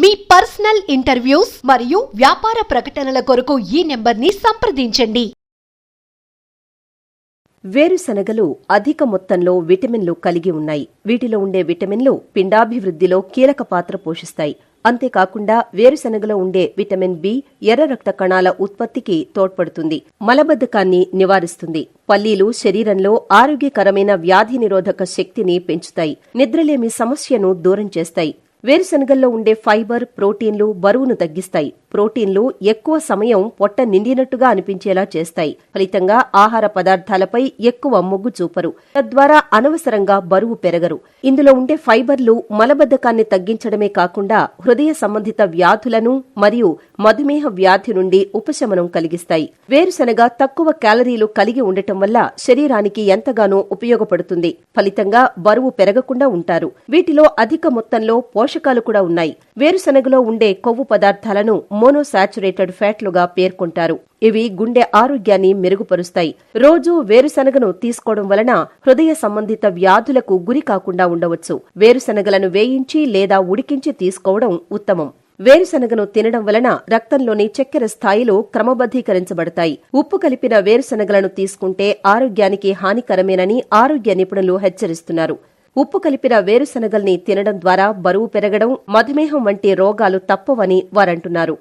మీ personal interviews మరియు వ్యాపార ప్రకటనల కొరకు ఈ నెంబర్ని సంప్రదించండి. వేరుశనగలు అధిక మొత్తంలో విటమిన్లు కలిగి ఉన్నాయి. వీటిలో ఉండే విటమిన్లు పిండాభివృద్ధిలో కీలక పాత్ర పోషిస్తాయి. అంతేకాకుండా వేరుశనగలో ఉండే విటమిన్ బి ఎర్ర రక్త కణాల ఉత్పత్తికి తోడ్పడుతుంది. మలబద్ధకాన్ని నివారిస్తుంది. పల్లీలు శరీరంలో ఆరోగ్యకరమైన వ్యాధి నిరోధక శక్తిని పెంచుతాయి. నిద్రలేమి సమస్యను దూరం చేస్తాయి. వేరుశనగల్లో ఉండే ఫైబర్ ప్రోటీన్లు బరువును తగ్గిస్తాయి. ప్రోటీన్లు ఎక్కువ సమయం పొట్ట నిండినట్టుగా అనిపించేలా చేస్తాయి. ఫలితంగా ఆహార పదార్థాలపై ఎక్కువ మొగ్గు చూపరు. తద్వారా అనవసరంగా బరువు పెరగరు. ఇందులో ఉండే ఫైబర్లు మలబద్ధకాన్ని తగ్గించడమే కాకుండా హృదయ సంబంధిత వ్యాధులను మరియు మధుమేహ వ్యాధి నుండి ఉపశమనం కలిగిస్తాయి. వేరుశనగ తక్కువ క్యాలరీలు కలిగి ఉండటం వల్ల శరీరానికి ఎంతగానో ఉపయోగపడుతుంది. ఫలితంగా బరువు పెరగకుండా ఉంటారు. వీటిలో అధిక మొత్తంలో పోషకాలు కూడా ఉన్నాయి. వేరుశనగలో ఉండే కొవ్వు పదార్థాలను మోనోసాచురేటెడ్ ఫ్యాట్లుగా పేర్కొంటారు. ఇవి గుండె ఆరోగ్యాన్ని మెరుగుపరుస్తాయి. రోజూ వేరుశనగను తీసుకోవడం వలన హృదయ సంబంధిత వ్యాధులకు గురి కాకుండా ఉండవచ్చు. వేరుశనగలను వేయించి లేదా ఉడికించి తీసుకోవడం ఉత్తమం. వేరుశనగను తినడం వలన రక్తంలోని చక్కెర స్థాయిలు క్రమబద్ధీకరించబడతాయి. ఉప్పు కలిపిన వేరుశనగలను తీసుకుంటే ఆరోగ్యానికి హానికరమేనని ఆరోగ్య నిపుణులు హెచ్చరిస్తున్నారు. ఉప్పు కలిపిన వేరుశనగల్ని తినడం ద్వారా బరువు పెరగడం మధుమేహం వంటి రోగాలు తప్పవని వారంటున్నారు.